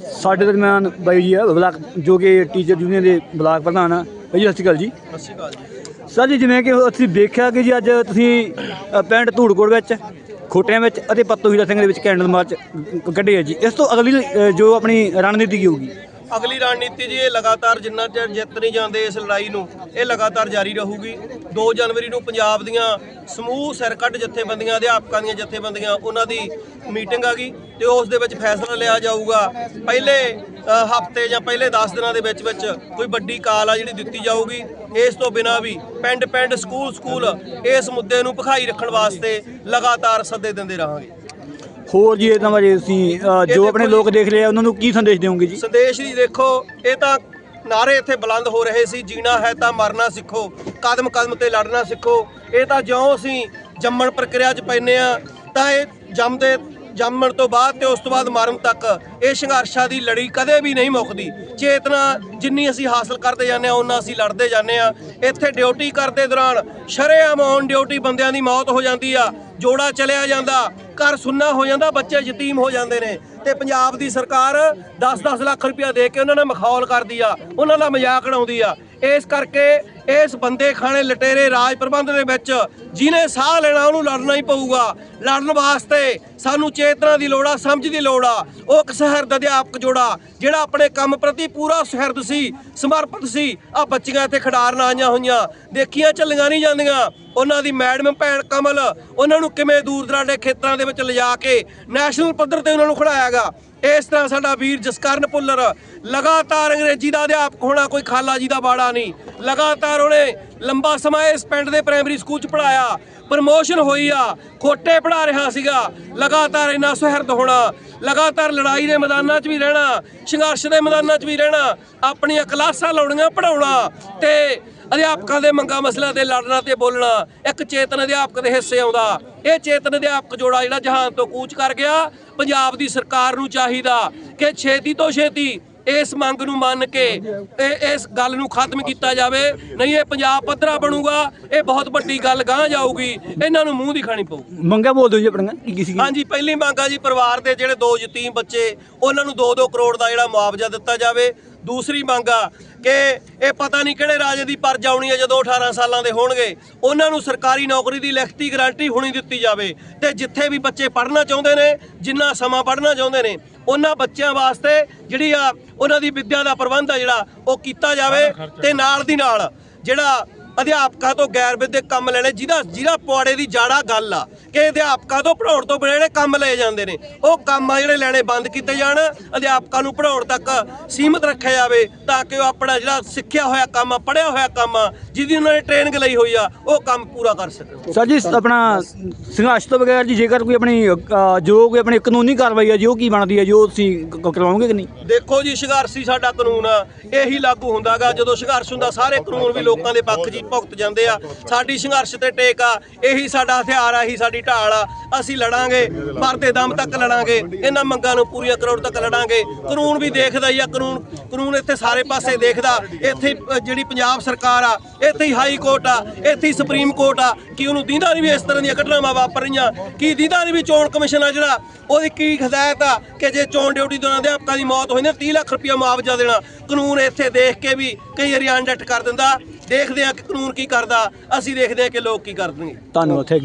ਸਾਡੇ ਦਰਮਿਆਨ ਬਾਈ ਜੀ ਆ ਬਲਾਕ ਜੋ ਕਿ ਟੀਚਰ ਯੂਨੀਅਨ ਦੇ ਬਲਾਕ ਪ੍ਰਧਾਨ ਆ ਬਾਈ ਜੀ ਸਤਿ ਸ਼੍ਰੀ ਅਕਾਲ ਜੀ। ਸਤਿ ਸ਼੍ਰੀ ਅਕਾਲ ਜੀ। ਸਰ ਜੀ ਜਿਵੇਂ ਕਿ ਅਸੀਂ ਦੇਖਿਆ ਕਿ ਜੀ ਅੱਜ ਤੁਸੀਂ ਅ, ਪਿੰਡ ਧੂੜਕੋਟ ਵਿੱਚ ਖੋਟਿਆਂ ਵਿੱਚ ਅਤੇ ਪੱਤੋ ਹੀਰਾ ਸਿੰਘ ਦੇ ਵਿੱਚ ਕੈਂਡਲ ਮਾਰਚ ਕੱਢੇ ਆ ਜੀ। ਇਸ ਤੋਂ ਅਗਲੀ ਅ, ਜੋ ਆਪਣੀ ਰਣਨੀਤੀ ਕੀ ਹੋਊਗੀ? ਅਗਲੀ ਰਣਨੀਤੀ ਜੀ, ਇਹ ਲਗਾਤਾਰ ਜਿੰਨਾ ਚਿਰ ਜਿੱਤ ਨਹੀਂ ਜਾਂਦੇ ਇਸ ਲੜਾਈ ਨੂੰ, ਇਹ ਲਗਾਤਾਰ ਜਾਰੀ ਰਹੂਗੀ। 2 ਜਨਵਰੀ ਨੂੰ ਪੰਜਾਬ ਦੀਆਂ ਸਮੂਹ ਸਿਰਕੱਢ ਜਥੇਬੰਦੀਆਂ, ਅਧਿਆਪਕਾਂ ਦੀਆਂ ਜਥੇਬੰਦੀਆਂ, ਉਹਨਾਂ ਦੀ ਮੀਟਿੰਗ ਆ ਗਈ ਤੇ ਉਸ ਦੇ ਵਿੱਚ ਫੈਸਲਾ ਲਿਆ ਜਾਊਗਾ। ਪਹਿਲੇ ਹਫ਼ਤੇ ਜਾਂ ਪਹਿਲੇ 10 ਦਿਨਾਂ ਦੇ ਵਿੱਚ ਵਿੱਚ ਕੋਈ ਵੱਡੀ ਕਾਲ ਆ ਜਿਹੜੀ ਦਿੱਤੀ ਜਾਊਗੀ। ਇਸ ਤੋਂ ਬਿਨਾਂ ਵੀ ਪਿੰਡ ਪਿੰਡ ਸਕੂਲ ਸਕੂਲ ਇਸ ਮੁੱਦੇ ਨੂੰ ਭਖਾਈ ਰੱਖਣ ਵਾਸਤੇ ਲਗਾਤਾਰ ਸੱਦੇ ਦਿੰਦੇ ਰਹਾਂਗੇ। ਹੋਰ ਜੀ ਇਹਨਾਂ ਬਾਰੇ ਤੁਸੀਂ ਅ, ਜੋ ਆਪਣੇ ਲੋਕ ਦੇਖ ਰਹੇ ਆ ਉਹਨਾਂ ਨੂੰ ਕੀ ਸੰਦੇਸ਼ ਦਿਓਗੇ ਜੀ? ਸੰਦੇਸ਼ ਜੀ ਦੇਖੋ ਇਹ ਤਾਂ ਨਾਰੇ ਇੱਥੇ ਬੁਲੰਦ ਹੋ ਰਹੇ ਸੀ ਜੀਣਾ ਹੈ ਤਾਂ ਮਰਨਾ ਸਿੱਖੋ ਕਦਮ ਕਦਮ ਤੇ ਲੜਨਾ ਸਿੱਖੋ। ਇਹ ਤਾਂ ਜਿਉਂ ਅਸੀਂ ਜੰਮਣ ਪ੍ਰਕਿਰਿਆ 'ਚ ਪੈਨੇ ਆ ਤਾਂ ਇਹ ਜੰਮਦੇ ਜੰਮਣ ਤੋਂ ਬਾਅਦ ਤੇ ਉਸ ਤੋਂ ਬਾਅਦ ਮਰਨ ਤੱਕ ਇਹ ਸੰਘਰਸ਼ਾਂ ਦੀ ਲੜੀ ਕਦੇ ਵੀ ਨਹੀਂ ਮੁੱਕਦੀ। ਚੇਤਨਾ ਜਿੰਨੀ ਅਸੀਂ ਹਾਸਲ ਕਰਦੇ ਜਾਂਦੇ ਆ ਉਹਨਾਂ ਅਸੀਂ ਲੜਦੇ ਜਾਂਦੇ ਆ ਇੱਥੇ ਡਿਊਟੀ ਕਰਦੇ ਦੌਰਾਨ ਸ਼ਰੇਆਮ ਔਨ ਡਿਊਟੀ ਬੰਦਿਆਂ ਦੀ ਮੌਤ ਹੋ ਜਾਂਦੀ ਆ, ਜੋੜਾ ਚਲਿਆ ਜਾਂਦਾ, ਘਰ ਸੁੰਨਾ ਹੋ ਜਾਂਦਾ, ਬੱਚੇ ਯਤੀਮ ਹੋ ਜਾਂਦੇ ਨੇ। ਤੇ ਪੰਜਾਬ ਦੀ ਸਰਕਾਰ 10-10 ਲੱਖ ਰੁਪਇਆ ਦੇ ਕੇ ਉਹਨਾਂ ਨਾਲ ਮਖੌਲ ਕਰਦੀ ਆ, ਉਹਨਾਂ ਦਾ ਮਜ਼ਾਕ ਉਡਾਉਂਦੀ ਆ। ਇਸ ਕਰਕੇ ਇਸ ਬੰਦੇ ਖਾਣੇ ਲਟੇਰੇ ਰਾਜ ਪ੍ਰਬੰਧ ਦੇ ਵਿੱਚ ਜਿਹਨੇ ਸਾਹ ਲੈਣਾ, ਉਹਨੂੰ ਲੜਨਾ ਹੀ ਪਊਗਾ। ਲੜਨ ਵਾਸਤੇ ਸਾਨੂੰ ਚੇਤਨਾ ਦੀ ਲੋੜ ਆ, ਸਮਝ ਦੀ ਲੋੜ ਆ। ਉਹ ਇੱਕ ਸਹਿਰਦ ਅਧਿਆਪਕ ਜੋੜਾ, ਜਿਹੜਾ ਆਪਣੇ ਕੰਮ ਪ੍ਰਤੀ ਪੂਰਾ ਸਹਿਰਦ ਸੀ, ਸਮਰਪਿਤ ਸੀ ਆ ਬੱਚੀਆਂ ਇੱਥੇ ਖਿਡਾਰਨ ਆਈਆਂ ਹੋਈਆਂ। ਦੇਖੀਆਂ ਚੱਲੀਆਂ ਨਹੀਂ ਜਾਂਦੀਆਂ। ਉਹਨਾਂ ਦੀ ਮੈਡਮ ਭੈਣ ਕਮਲ, ਉਹਨਾਂ ਨੂੰ ਕਿਵੇਂ ਦੂਰ ਦਰਾਡੇ ਖੇਤਰਾਂ ਦੇ ਵਿੱਚ ਲਿਜਾ ਕੇ ਨੈਸ਼ਨਲ ਪੱਧਰ ਤੇ ਉਹਨਾਂ ਨੂੰ ਖੜਾਇਆਗਾ ਇਸ ਤਰ੍ਹਾਂ ਸਾਡਾ ਵੀਰ ਜਸਕਰਨ ਪੁੱਲਰ ਲਗਾਤਾਰ ਅੰਗਰੇਜ਼ੀ ਦਾ ਅਧਿਆਪਕ ਹੋਣਾ ਕੋਈ ਖਾਲਾ ਜੀ ਦਾ ਬਾੜਾ ਨਹੀਂ। ਲਗਾਤਾਰ ਉਹਨੇ ਲੰਬਾ ਸਮਾਂ ਇਸ ਪਿੰਡ ਦੇ ਪ੍ਰਾਇਮਰੀ ਸਕੂਲ ਚ ਪੜਾਇਆ ਪ੍ਰਮੋਸ਼ਨ ਹੋਈ ਆ, ਖੋਟੇ ਪੜਾ ਰਿਹਾ ਸੀਗਾ। ਲਗਾਤਾਰ ਇੰਨਾ ਸੁਹਿਰਦ ਹੋਣਾ, ਲਗਾਤਾਰ ਲੜਾਈ ਦੇ ਮੈਦਾਨਾਂ 'ਚ ਵੀ ਰਹਿਣਾ, ਸੰਘਰਸ਼ ਦੇ ਮੈਦਾਨਾਂ 'ਚ ਵੀ ਰਹਿਣਾ, ਆਪਣੀਆਂ ਕਲਾਸਾਂ ਲਾਉਣੀਆਂ ਪੜਾਉਣਾ ਤੇ ਅਧਿਆਪਕਾਂ ਦੇ ਮੰਗਾ ਮਸਲਿਆਂ ਤੇ ਲੜਨਾ ਤੇ ਬੋਲਣਾ ਇੱਕ ਚੇਤਨ ਅਧਿਆਪਕ ਦੇ ਹਿੱਸੇ ਆਉਂਦਾ। ਇਹ ਚੇਤਨ ਅਧਿਆਪਕ ਜੋੜਾ ਜਿਹੜਾ ਜਹਾਨ ਤੋਂ ਕੂਚ ਕਰ ਗਿਆ ਪੰਜਾਬ ਦੀ ਸਰਕਾਰ ਨੂੰ ਚਾਹੀਦਾ ਕਿ ਛੇਤੀ ਤੋਂ ਛੇਤੀ ਇਸ ਮੰਗ ਨੂੰ ਮੰਨ ਕੇ ਇਸ ਗੱਲ ਨੂੰ ਖਤਮ ਕੀਤਾ ਜਾਵੇ। ਨਹੀਂ ਇਹ ਪੰਜਾਬ ਪੱਧਰਾ ਬਣੂਗਾ ਇਹ ਬਹੁਤ ਵੱਡੀ ਗੱਲ ਗਾਂ ਜਾਊਗੀ ਇਹਨਾਂ ਨੂੰ ਮੂੰਹ ਦੀ ਖਾਣੀ ਪਊ। ਮੰਗਾ ਬੋਲ ਦਿਓ ਜੀ ਆਪਣੀਆਂ ਕੀ ਸੀ ਹਾਂਜੀ ਪਹਿਲੀ ਮੰਗ ਆ ਜੀ ਪਰਿਵਾਰ ਦੇ ਜਿਹੜੇ ਦੋ ਯਤੀਮ ਬੱਚੇ ਉਹਨਾਂ ਨੂੰ 2-2 ਕਰੋੜ ਦਾ ਜਿਹੜਾ ਮੁਆਵਜ਼ਾ ਦਿੱਤਾ ਜਾਵੇ। ਦੂਸਰੀ ਮੰਗ ਆ ਕਿ ਇਹ ਪਤਾ ਨਹੀਂ ਕਿਹੜੇ ਰਾਜੇ ਦੀ ਪਰਜ ਆਉਣੀ ਹੈ ਜਦੋਂ 18 ਸਾਲਾਂ ਦੇ ਹੋਣਗੇ। ਉਹਨਾਂ ਨੂੰ ਸਰਕਾਰੀ ਨੌਕਰੀ ਦੀ ਲਿਖਤੀ ਗਾਰੰਟੀ ਹੋਣੀ ਦਿੱਤੀ ਜਾਵੇ ਤੇ ਜਿੱਥੇ ਵੀ ਬੱਚੇ ਪੜ੍ਹਨਾ ਚਾਹੁੰਦੇ ਨੇ ਜਿੰਨਾ ਸਮਾਂ ਪੜ੍ਹਨਾ ਚਾਹੁੰਦੇ ਨੇ ਉਹਨਾਂ ਬੱਚਿਆਂ ਵਾਸਤੇ ਜਿਹੜੀ ਆ ਉਹਨਾਂ ਦੀ ਵਿੱਦਿਆ ਦਾ ਪ੍ਰਬੰਧ ਆ ਜਿਹੜਾ ਉਹ ਕੀਤਾ ਜਾਵੇ ਤੇ ਨਾਲ ਦੀ ਨਾਲ ਜਿਹੜਾ ਅਧਿਆਪਕਾਂ ਤੋਂ ਗੈਰ ਵਿਦਿਅਕ ਕੰਮ ਲੈਣੇ ਜਿਹਦਾ ਜਿਹਦਾ ਪੁਆੜੇ ਦੀ ਜਾੜਾ ਗੱਲ ਆ ਕਿ ਅਧਿਆਪਕਾਂ ਤੋਂ ਪੜਾਉਣ ਤੋਂ ਬਿਨਾਂ ਜਿਹੜੇ ਕੰਮ ਲਏ ਜਾਂਦੇ ਨੇ ਉਹ ਕੰਮ ਆ ਜਿਹੜੇ ਲੈਣੇ ਬੰਦ ਕੀਤੇ ਜਾਣ ਅਧਿਆਪਕਾਂ ਨੂੰ ਪੜਾਉਣ ਤੱਕ ਸੀਮਿਤ ਰੱਖਿਆ ਜਾਵੇ ਤਾਂ ਕਿ ਉਹ ਆਪਣਾ ਜਿਹੜਾ ਸਿੱਖਿਆ ਹੋਇਆ ਕੰਮ ਆ ਪੜਿਆ ਹੋਇਆ ਕੰਮ ਆ ਜਿਹਦੀ ਉਹਨਾਂ ਨੇ ਟ੍ਰੇਨਿੰਗ ਲਈ ਹੋਈ ਆ ਉਹ ਕੰਮ ਪੂਰਾ ਕਰ ਸਕਣ। ਸਰ ਜੀ ਆਪਣਾ ਸੰਘਰਸ਼ ਤੋਂ ਬਗੈਰ ਜੀ ਜੇਕਰ ਕੋਈ ਆਪਣੀ ਜੋ ਕੋਈ ਆਪਣੀ ਕਾਨੂੰਨੀ ਕਾਰਵਾਈ ਹੈ ਜੀ ਉਹ ਕੀ ਬਣਦੀ ਹੈ ਜੀ ਤੁਸੀਂ ਕਰਵਾਓਗੇ ਕਿ ਨਹੀਂ? ਦੇਖੋ ਜੀ ਸੰਘਰਸ਼ੀ ਸਾਡਾ ਕਾਨੂੰਨ ਆ ਇਹੀ ਲਾਗੂ ਹੁੰਦਾਗਾ ਜਦੋਂ ਸੰਘਰਸ਼ ਹੁੰਦਾ ਸਾਰੇ ਕਾਨੂੰਨ ਵੀ ਲੋਕਾਂ ਦੇ ਪੱਖ 'ਚ ਭੁਗਤ ਜਾਂਦੇ ਆ। ਸਾਡੀ ਸੰਘਰਸ਼ ਤੇ ਟੇਕ ਆ। ਇਹੀ ਸਾਡਾ ਹਥਿਆਰ ਆ, ਇਹੀ ਸਾਡੀ ਢਾਲ ਆ। ਅਸੀਂ ਲੜਾਂਗੇ, ਮਰਦੇ ਦਮ ਤੱਕ ਲੜਾਂਗੇ। ਇਹਨਾਂ ਮੰਗਾਂ ਨੂੰ ਪੂਰੀਆਂ ਕਰੋੜ ਤੱਕ ਲੜਾਂਗੇ। ਕਾਨੂੰਨ ਵੀ ਦੇਖਦਾ ਹੀ ਆ ਕਾਨੂੰਨ। ਕਾਨੂੰਨ ਇੱਥੇ ਸਾਰੇ ਪਾਸੇ ਦੇਖਦਾ। ਇੱਥੇ ਜਿਹੜੀ ਪੰਜਾਬ ਸਰਕਾਰ ਆ, ਇੱਥੇ ਹੀ ਹਾਈ ਕੋਰਟ ਆ, ਇੱਥੇ ਹੀ ਸੁਪਰੀਮ ਕੋਰਟ ਆ, ਕਿ ਉਹਨੂੰ ਦੀਂਦਾ ਨਹੀਂ ਵੀ ਇਸ ਤਰ੍ਹਾਂ ਦੀਆਂ ਘਟਨਾਵਾਂ ਵਾਪਰ ਰਹੀਆਂ? ਕੀ ਦੀਂਦਾ ਨਹੀਂ ਵੀ ਚੋਣ ਕਮਿਸ਼ਨ ਆ ਜਿਹੜਾ, ਉਹਦੀ ਕੀ ਹਦਾਇਤ ਆ ਕਿ ਜੇ ਚੋਣ ਡਿਊਟੀ ਦੌਰਾਨ ਅਧਿਆਪਕਾਂ ਦੀ ਮੌਤ ਹੋਈ ਨਾ 30 ਲੱਖ ਰੁਪਇਆ ਮੁਆਵਜ਼ਾ ਦੇਣਾ। ਕਾਨੂੰਨ ਇੱਥੇ ਦੇਖ ਕੇ ਵੀ ਕਈ ਵਾਰੀ ਅਨਡਟ ਕਰ ਦਿੰਦਾ। ਦੇਖਦੇ ਆ ਕਿ ਕਾਨੂੰਨ ਕੀ ਕਰਦਾ, ਅਸੀਂ ਦੇਖਦੇ ਆ ਕਿ ਲੋਕ ਕੀ ਕਰਦੇ ਨੇ ਧੰਨਵਾਦ, ਥੈਂਕ